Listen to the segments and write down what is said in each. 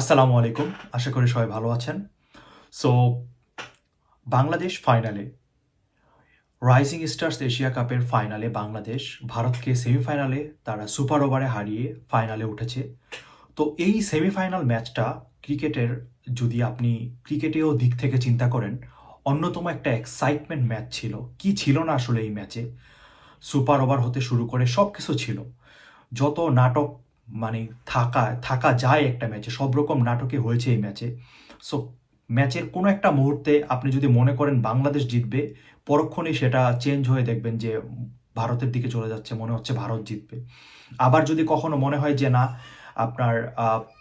আসসালামু আলাইকুম। আশা করি সবাই ভালো আছেন। সো বাংলাদেশ ফাইনালে রাইজিং স্টার্স এশিয়া কাপের ফাইনালে বাংলাদেশ, ভারতকে সেমিফাইনালে তারা সুপার ওভারে হারিয়ে ফাইনালে উঠেছে। তো এই সেমিফাইনাল ম্যাচটা ক্রিকেটের, যদি আপনি ক্রিকেটেও দিক থেকে চিন্তা করেন, অন্যতম একটা এক্সাইটমেন্ট ম্যাচ ছিল। কি ছিল না আসলে এই ম্যাচে সুপার ওভার হতে শুরু করে সব কিছু ছিল। যত নাটক মানে থাকা থাকা যায় একটা ম্যাচে, সব রকম নাটকই হয়েছে এই ম্যাচে। সো ম্যাচের কোনো একটা মুহূর্তে আপনি যদি মনে করেন বাংলাদেশ জিতবে, পরক্ষণেই সেটা চেঞ্জ হয়ে দেখবেন যে ভারতের দিকে চলে যাচ্ছে, মনে হচ্ছে ভারত জিতবে। আবার যদি কখনো মনে হয় যে না, আপনার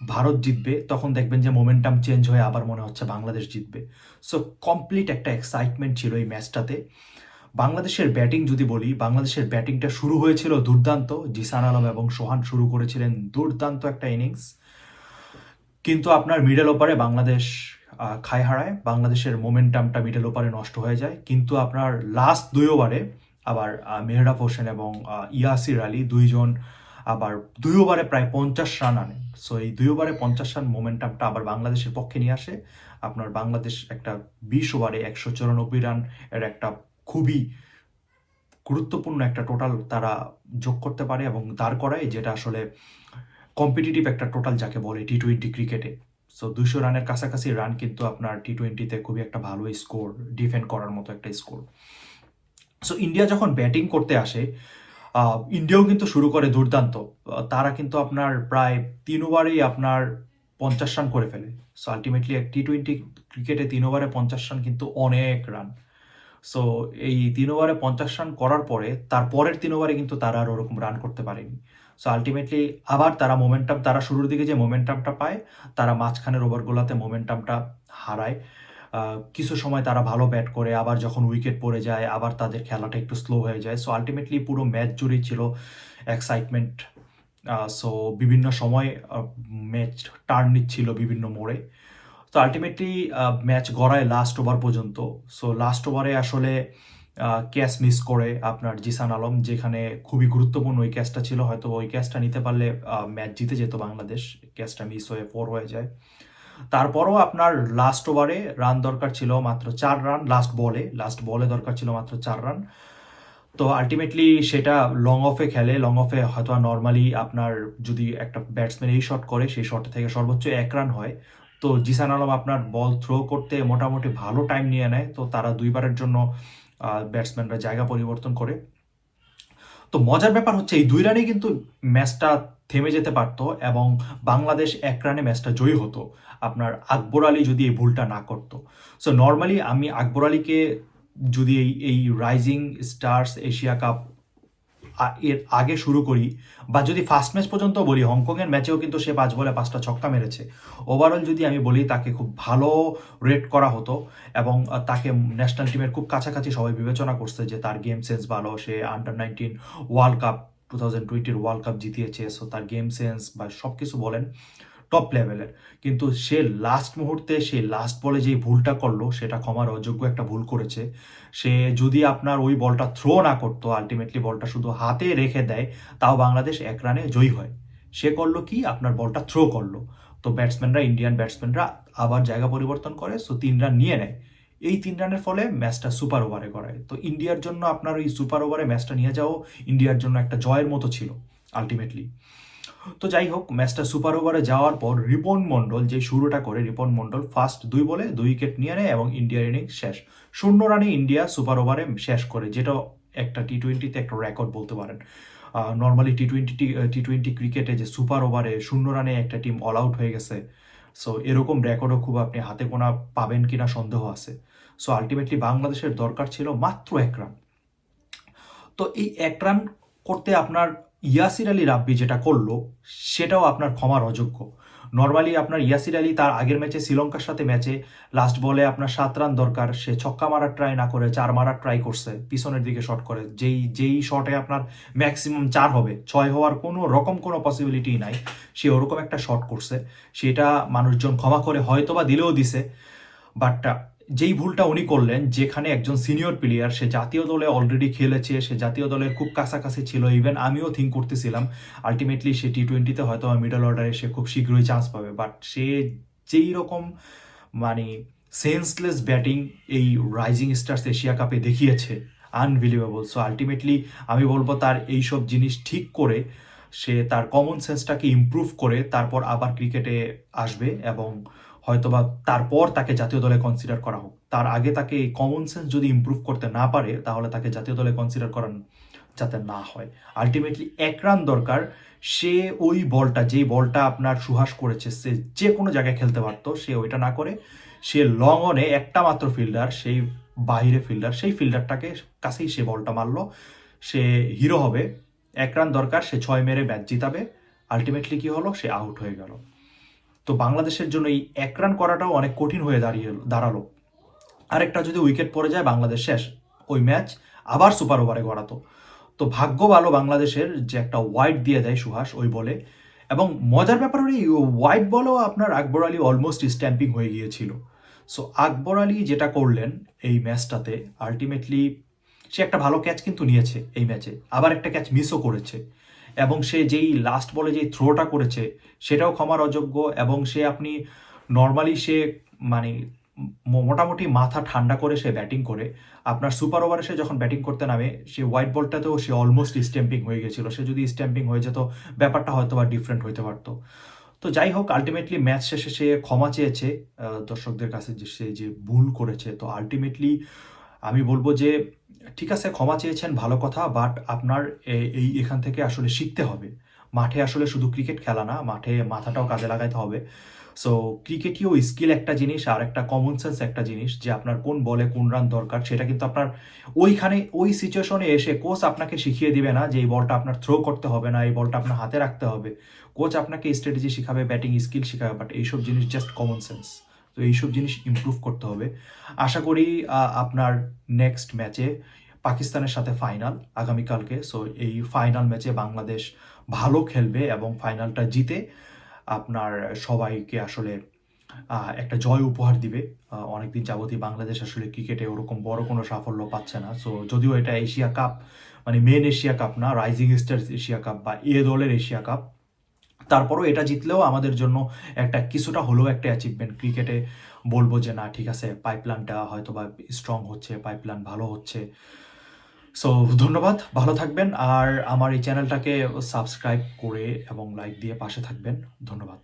ভারত জিতবে, তখন দেখবেন যে মোমেন্টাম চেঞ্জ হয়ে আবার মনে হচ্ছে বাংলাদেশ জিতবে। সো কমপ্লিট একটা এক্সাইটমেন্ট ছিল এই ম্যাচটাতে। বাংলাদেশের ব্যাটিং যদি বলি, বাংলাদেশের ব্যাটিংটা শুরু হয়েছিল দুর্দান্ত। জিসান আলম এবং সোহান শুরু করেছিলেন দুর্দান্ত একটা ইনিংস। কিন্তু আপনার মিডল ওপারে বাংলাদেশ খায় হারায়। বাংলাদেশের মোমেন্টামটা মিডল ওপারে নষ্ট হয়ে যায়। কিন্তু আপনার লাস্ট দুই ওভারে আবার মেহরাব হোসেন এবং ইয়াসির আলী দুইজন আবার দুই ওভারে প্রায় পঞ্চাশ রান আনে সো এই দুই ওভারে পঞ্চাশ রান মোমেন্টামটা আবার বাংলাদেশের পক্ষে নিয়ে আসে। আপনার বাংলাদেশ একটা বিশ ওভারে একশো চুরানব্বই রান এর একটা খুবই গুরুত্বপূর্ণ একটা টোটাল তারা যোগ করতে পারে এবং দাঁড় করায়, যেটা আসলে কম্পিটিটিভ একটা টোটাল যাকে বলে টি টোয়েন্টি ক্রিকেটে সো দুশো রানের কাছাকাছি রান কিন্তু আপনার টি টোয়েন্টিতে খুবই একটা ভালো স্কোর ডিফেন্ড করার মতো একটা স্কোর সো ইন্ডিয়া যখন ব্যাটিং করতে আসে ইন্ডিয়াও কিন্তু শুরু করে দুর্দান্ত। তারা কিন্তু আপনার প্রায় তিন ওভারেই আপনার পঞ্চাশ রান করে ফেলে। সো আলটিমেটলি টি টোয়েন্টি ক্রিকেটে তিন ওভারে পঞ্চাশ রান কিন্তু অনেক রান সো এই তিন ওভারে পঞ্চাশ রান করার পরে তার পরের তিন ওভারে কিন্তু তারা আর ওরকম রান করতে পারেনি। সো আলটিমেটলি আবার তারা মোমেন্টাম তারা শুরুর দিকে যে মোমেন্টামটা পায়, তারা মাঝখানের ওভারগুলোতে মোমেন্টামটা হারায়। কিছু সময় তারা ভালো ব্যাট করে, আবার যখন উইকেট পড়ে যায়, আবার তাদের খেলাটা একটু স্লো হয়ে যায়। সো আলটিমেটলি পুরো ম্যাচ জুড়েই ছিল এক্সাইটমেন্ট সো বিভিন্ন সময় ম্যাচ টার্ন নিচ্ছিল বিভিন্ন মোড়ে। তো আলটিমেটলি ম্যাচ গড়ায় লাস্ট ওভার পর্যন্ত। সো লাস্ট ওভারে আসলে ক্যাচ মিস করে আপনার জিসান আলম, যেখানে খুবই গুরুত্বপূর্ণ ওই ক্যাচটা ছিল। হয়তো ওই ক্যাচটা নিতে পারলে ম্যাচ জিতে যেত বাংলাদেশ। ক্যাচটা মিস হয়ে ফোর হয়ে যায়। তারপরও আপনার লাস্ট ওভারে রান দরকার ছিল মাত্র চার রান লাস্ট বলে লাস্ট বলে দরকার ছিল মাত্র চার রান তো আলটিমেটলি সেটা লং অফে খেলে। লং অফে হয়তো নর্মালি আপনার যদি একটা ব্যাটসম্যান এই শট করে, সেই শট থেকে সর্বোচ্চ এক রান হয়। তো জিসান আলম আপনার বল থ্রো করতে মোটামুটি ভালো টাইম নিয়ে নেয়। তো তারা দুইবারের জন্য ব্যাটসম্যানরা জায়গা পরিবর্তন করে। তো মজার ব্যাপার হচ্ছে এই দুই রানে কিন্তু ম্যাচটা থেমে যেতে পারতো এবং বাংলাদেশ এক রানে ম্যাচটা জয়ী হতো। আপনার আকবর আলী যদি এই ভুলটা না করতো। সো নর্মালি আমি আকবর আলীকে যদি এই এই রাইজিং স্টার্স এশিয়া কাপ এর আগে শুরু করি বা যদি ফার্স্ট ম্যাচ পর্যন্ত বলি, হংকংয়ের ম্যাচেও কিন্তু সে পাঁচ বলে পাঁচটা ছক্কা মেরেছে। ওভারঅল যদি আমি বলি, তাকে খুব ভালো রেট করা হতো এবং তাকে ন্যাশনাল টিমের খুব কাছাকাছি সবাই বিবেচনা করছে যে তার গেম সেন্স ভালো, সে under nineteen world cup two thousand টোয়েন্টির ওয়ার্ল্ড কাপ জিতিয়েছে সো তার গেম সেন্স বা সব কিছু বলেন। টপ লেভেলের কিন্তু সে লাস্ট মুহূর্তে, সে লাস্ট বলে যে ভুলটা করল, সেটা ক্ষমার অযোগ্য একটা ভুল করেছে। সে যদি আপনার ওই বলটা থ্রো না করতো আলটিমেটলি বলটা শুধু হাতে রেখে দেয়, তাও বাংলাদেশ এক রানে জয়ী হয়। সে করল কি? আপনার বলটা থ্রো করল। তো ব্যাটসম্যানরা ইন্ডিয়ান ব্যাটসম্যানরা আবার জায়গা পরিবর্তন করে সো তিন রান নিয়ে নেয়। এই তিন রানের ফলে ম্যাচটা সুপার ওভারে করায় তো ইন্ডিয়ার জন্য আপনার ওই সুপার ওভারে ম্যাচটা নিয়ে যাওয়া ইন্ডিয়ার জন্য একটা জয়ের মতো ছিল আলটিমেটলি তো যাই হোক, ম্যাচটা সুপার ওভারে যাওয়ার পর রিপন মন্ডল যে শুরুটা করে, রিপন মন্ডল ফার্স্ট দুই বলে দুই উইকেট নিয়ে নেয় এবং ইন্ডিয়ার ইনিংস শেষ। শূন্য রানে ইন্ডিয়া সুপার ওভারে শেষ করে, যেটা একটা টি টোয়েন্টিতে একটা রেকর্ড বলতে পারেন। Normally T twenty T twenty ক্রিকেটে যে সুপার ওভারে শূন্য রানে একটা টিম অল আউট হয়ে গেছে। সো এরকম রেকর্ডও খুব আপনি হাতে গোনা পাবেন কিনা সন্দেহ আছে। সো আলটিমেটলি বাংলাদেশের দরকার ছিল মাত্র এক রান তো এই এক রান করতে আপনার ইয়াসির আলী রাব্বি যেটা করল, সেটাও আপনার ক্ষমার অযোগ্য। নর্মালি আপনার ইয়াসির আলী তার আগের ম্যাচে শ্রীলঙ্কার সাথে ম্যাচে লাস্ট বলে আপনার সাত রান দরকার, সে ছক্কা মারার ট্রাই না করে, চার মারার ট্রাই করছে, পিছনের দিকে শট করে। যেই যেই শটে আপনার ম্যাক্সিমাম চার হবে, ছয় হওয়ার কোনো রকম কোনো পসিবিলিটি নাই, সে ওরকম একটা শট করছে। সেটা মানুষজন ক্ষমা করে হয়তো বা দিলেও দিছে বাট যেই ভুলটা উনি করলেন, যেখানে একজন সিনিয়র প্লেয়ার সে জাতীয় দলে অলরেডি খেলেছে, সে জাতীয় দলের খুব কাছাকাছি ছিল ইভেন আমিও থিঙ্ক করতেছিলাম। আলটিমেটলি সে টি টোয়েন্টিতে হয়তো মিডল অর্ডারে সে খুব শীঘ্রই চান্স পাবে। বাট সে যেই রকম মানে সেন্সলেস ব্যাটিং এই রাইজিং স্টার্স এশিয়া কাপে দেখিয়েছে আনবিলিভেবল সো আলটিমেটলি আমি বলব তার এইসব জিনিস ঠিক করে, সে তার কমন সেন্সটাকে ইমপ্রুভ করে, তারপর আবার ক্রিকেটে আসবে এবং হয়তোবা তারপর তাকে জাতীয় দলে কনসিডার করা হোক। তার আগে তাকে কমন সেন্স যদি ইমপ্রুভ করতে না পারে, তাহলে তাকে জাতীয় দলে কনসিডার করা যাতে না হয়। আলটিমেটলি এক রান দরকার। সে ওই বলটা যেই বলটা আপনার সুহাস করেছে, সে যে কোনো জায়গায় খেলতে পারতো, সে ওইটা না করে। সে লং অনে একটা মাত্র ফিল্ডার সেই বাইরে ফিল্ডার সেই ফিল্ডারটাকে কাছেই সে বলটা মারলো। সে হিরো হবে। এক রান দরকার, সে ছয় মেরে ম্যাচ জিতাবে। আলটিমেটলি কি হলো? সে আউট হয়ে গেল। তো বাংলাদেশের জন্য এই এক রান করাটাও অনেক কঠিন হয়ে দাঁড়িয়ে, দাঁড়াল। আরেকটা যদি উইকেট পড়ে যায়, বাংলাদেশ শেষ। ওই ম্যাচ আবার সুপার ওভারে গড়াতো। তো ভাগ্য ভালো বাংলাদেশের যে একটা ওয়াইড দিয়ে দেয় সুহাস ওই বলে। এবং মজার ব্যাপার হলো, এই ওয়াইড বলও আপনার আকবর আলী অলমোস্ট স্ট্যাম্পিং হয়ে গিয়েছিল। সো আকবর আলী যেটা করলেন এই ম্যাচটাতে আলটিমেটলি সে একটা ভালো ক্যাচ কিন্তু নিয়েছে এই ম্যাচে আবার একটা ক্যাচ মিসও করেছে। এবং সে যেই লাস্ট বলে যেই থ্রোটা করেছে, সেটাও ক্ষমার অযোগ্য এবং সে আপনি নর্মালি সে মানে মোটামুটি মাথা ঠান্ডা করে সে ব্যাটিং করে। আপনার সুপার ওভারে সে যখন ব্যাটিং করতে নামে, সে হোয়াইট বলটাতেও সে অলমোস্ট স্ট্যাম্পিং হয়ে গেছিল। সে যদি স্ট্যাম্পিং হয়ে যেত, ব্যাপারটা হয়তো বা ডিফারেন্ট হইতে পারতো। তো যাই হোক আলটিমেটলি ম্যাচ শেষে সে ক্ষমা চেয়েছে দর্শকদের কাছে যে সে যে ভুল করেছে, তো আলটিমেটলি আমি বলব যে, ঠিক আছে, ক্ষমা চেয়েছেন, ভালো কথা বাট আপনার এই, এখান থেকে আসলে শিখতে হবে। মাঠে আসলে শুধু ক্রিকেট খেলা না, মাঠে মাথাটাও কাজে লাগাইতে হবে। সো ক্রিকেটীয় স্কিল একটা জিনিস, আর একটা কমন সেন্স একটা জিনিস, যে আপনার কোন বলে কোন রান দরকার, সেটা কিন্তু আপনার ওইখানে, ওই সিচুয়েশনে এসে কোচ আপনাকে শিখিয়ে দিবে না যে, এই বলটা আপনার থ্রো করতে হবে না, এই বলটা আপনার হাতে রাখতে হবে। কোচ আপনাকে স্ট্র্যাটেজি শিখাবে ব্যাটিং স্কিল শেখাবে বাট এইসব জিনিস জাস্ট কমন সেন্স তো এইসব জিনিস ইম্প্রুভ করতে হবে। আশা করি আপনার নেক্সট ম্যাচে পাকিস্তানের সাথে ফাইনাল আগামীকালকে। সো এই ফাইনাল ম্যাচে বাংলাদেশ ভালো খেলবে এবং ফাইনালটা জিতে আপনার সবাইকে আসলে একটা জয় উপহার দিবে। অনেকদিন যাবতীয় বাংলাদেশ আসলে ক্রিকেটে ওরকম বড় কোনো সাফল্য পাচ্ছে না। সো যদিও এটা এশিয়া কাপ মানে মেন এশিয়া কাপ না রাইজিং স্টার্স এশিয়া কাপ বা এ দলের এশিয়া কাপ তারপরও এটা জিতলেও আমাদের জন্য একটা, কিছুটা হলেও একটা অ্যাচিভমেন্ট ক্রিকেটে বলব যে না, ঠিক আছে পাইপলাইনটা হয়তো বা স্ট্রং হচ্ছে পাইপলাইন ভালো হচ্ছে। সো ধন্যবাদ, ভালো থাকবেন। আর আমার এই চ্যানেলটাকে সাবস্ক্রাইব করে এবং লাইক দিয়ে পাশে থাকবেন। ধন্যবাদ।